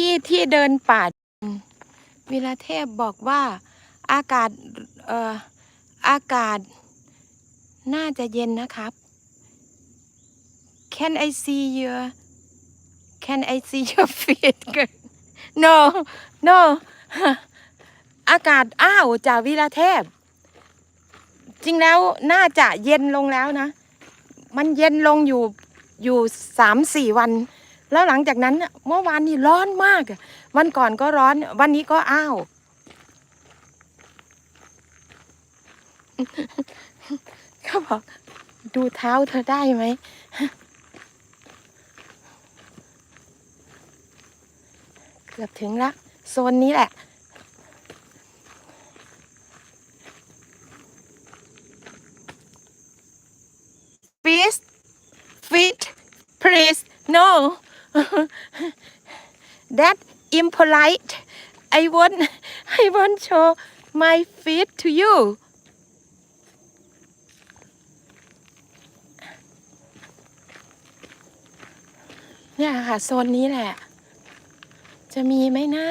ที่ที่เดินป่าวิลาเทพบอกว่าอากาศเอ่ออากาศน่าจะเย็นนะครับ Can I see your Can I see your feet? No No อากาศอ้าวจากวิลาเทพ จริงแล้วน่าจะเย็นลงแล้วนะ มันเย็นลงอยู่อยู่สามสี่วัน แล้วหลังจากนั้นน่ะเมื่อวานนี้ร้อนมากอะวันก่อนก็ร้อน วันนี้ก็อ้าวเขาบอกดูเท้าเธอได้ไหมเกือบถึงละโซนนี้แหละ please feet please no that impolite I want I want show my feet to you เนี่ยค่ะโซนนี้แหละ จะมีไหมหนะ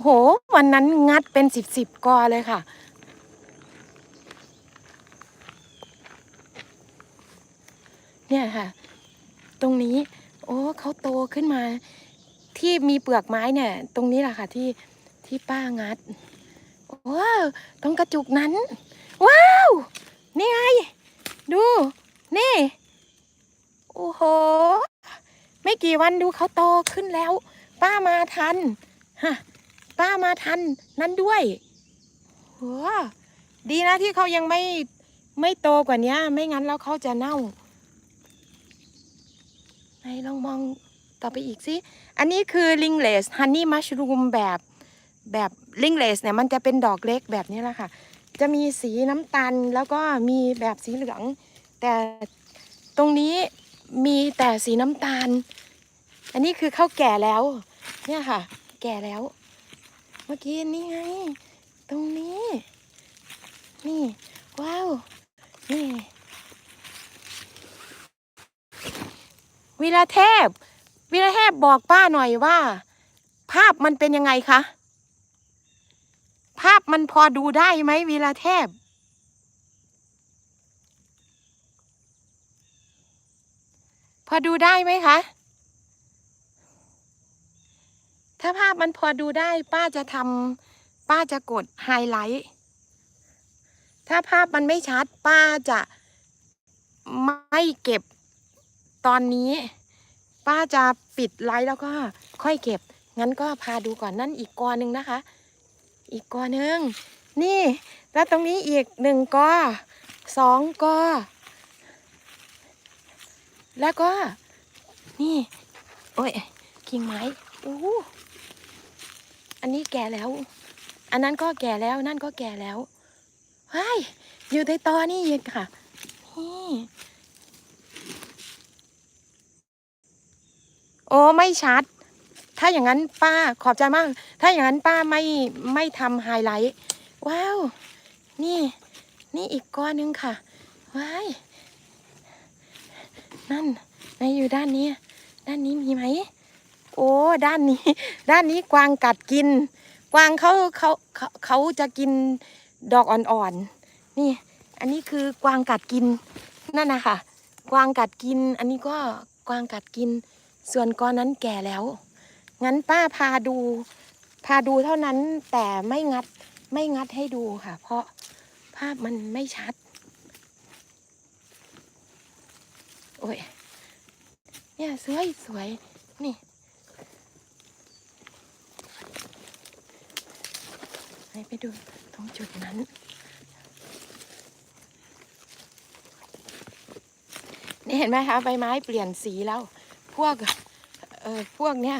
โห วันนั้นงัดเป็นสิบสิบกอเลยค่ะ เนี่ยค่ะ ตรงนี้ โอ้เขาโตขึ้นมา ที่มีเปลือกไม้เนี่ย ตรงนี้แหละค่ะที่ที่ป้างัดว้าวตรงกระจุกนั้น ว้าว นี่ไง ดู นี่ โอ้โห ไม่กี่วันดูเขาโตขึ้นแล้ว ป้ามาทันฮะป้ามาทันนั่นด้วยโหดีนะที่เขายังไม่ไม่โตกว่านี้ไม่งั้นแล้วเขาจะเน่า นลองมองต่อไปอีกสิ อันนี้คือลิงเลสฮันนี่มัชรูมแบบแบบลิงเลสเนี่ยมันจะเป็นดอกเล็กแบบนี้แหละค่ะ จะมีสีน้ำตาลแล้วก็มีแบบสีเหลือง แต่ตรงนี้มีแต่สีน้ำตาล อันนี้คือเข้าแก่แล้ว เนี่ยค่ะ แก่แล้ว เมื่อกี้นี่ไงนี้ นี่ ว้าว นี่ วีระเทพวีระเทพบอกป้าหน่อยว่า ภาพมันเป็นยังไงคะ ภาพมันพอดูได้ไหมวีระเทพ พอดูได้ไหมคะ ถ้าภาพมันพอดูได้ป้าจะทำป้าจะกดไฮไลท์ถ้าภาพมันไม่ชัดป้าจะไม่เก็บตอนนี้ ป้าจะปิดไลท์แล้วก็ค่อยเก็บ งั้นก็พาดูก่อนนั่นอีกกอหนึ่งนะคะ อีกกอหนึ่งนี่ แล้วตรงนี้อีกหนึ่งกอสองกอแล้วก็ นี่ โอ้ยกิ่งไม้โอ้อันนี้แก่แล้ว อันนั้นก็แก่แล้วนั่นก็แก่แล้วเฮ้ยอยู่ในตอนี่อีกค่ะนี่ โอ้ไม่ชัด ถ้าอย่างนั้นป้าขอบใจมาก ถ้าอย่างนั้นป้าไม่ไม่ทำไฮไลท์ว้าว นี่ นี่อีกก้อนหนึงค่ะ ว้าย นั่นในอยู่ด้านนี้ ด้านนี้มีไหม โอ้ ด้านนี้ ด้านนี้กวางกัดกิน กวางเขาเขาเขาเขาจะกินดอกอ่อนๆ นี่ อันนี้คือกวางกัดกิน นั่นนะคะกวางกัดกิน อันนี้ก็กวางกัดกิน ส่วนก้อนนั้นแก่แล้ว งั้นป้าพาดู พาดูเท่านั้นแต่ไม่งัดไม่งัดให้ดูค่ะ เพราะภาพมันไม่ชัด โอ้ย เนี่ยสวยสวยนี่ไปดูตรงจุดนั้นนี่เห็นไหมคะใบไม้เปลี่ยนสีแล้ว พวกเออพวกเนี้ย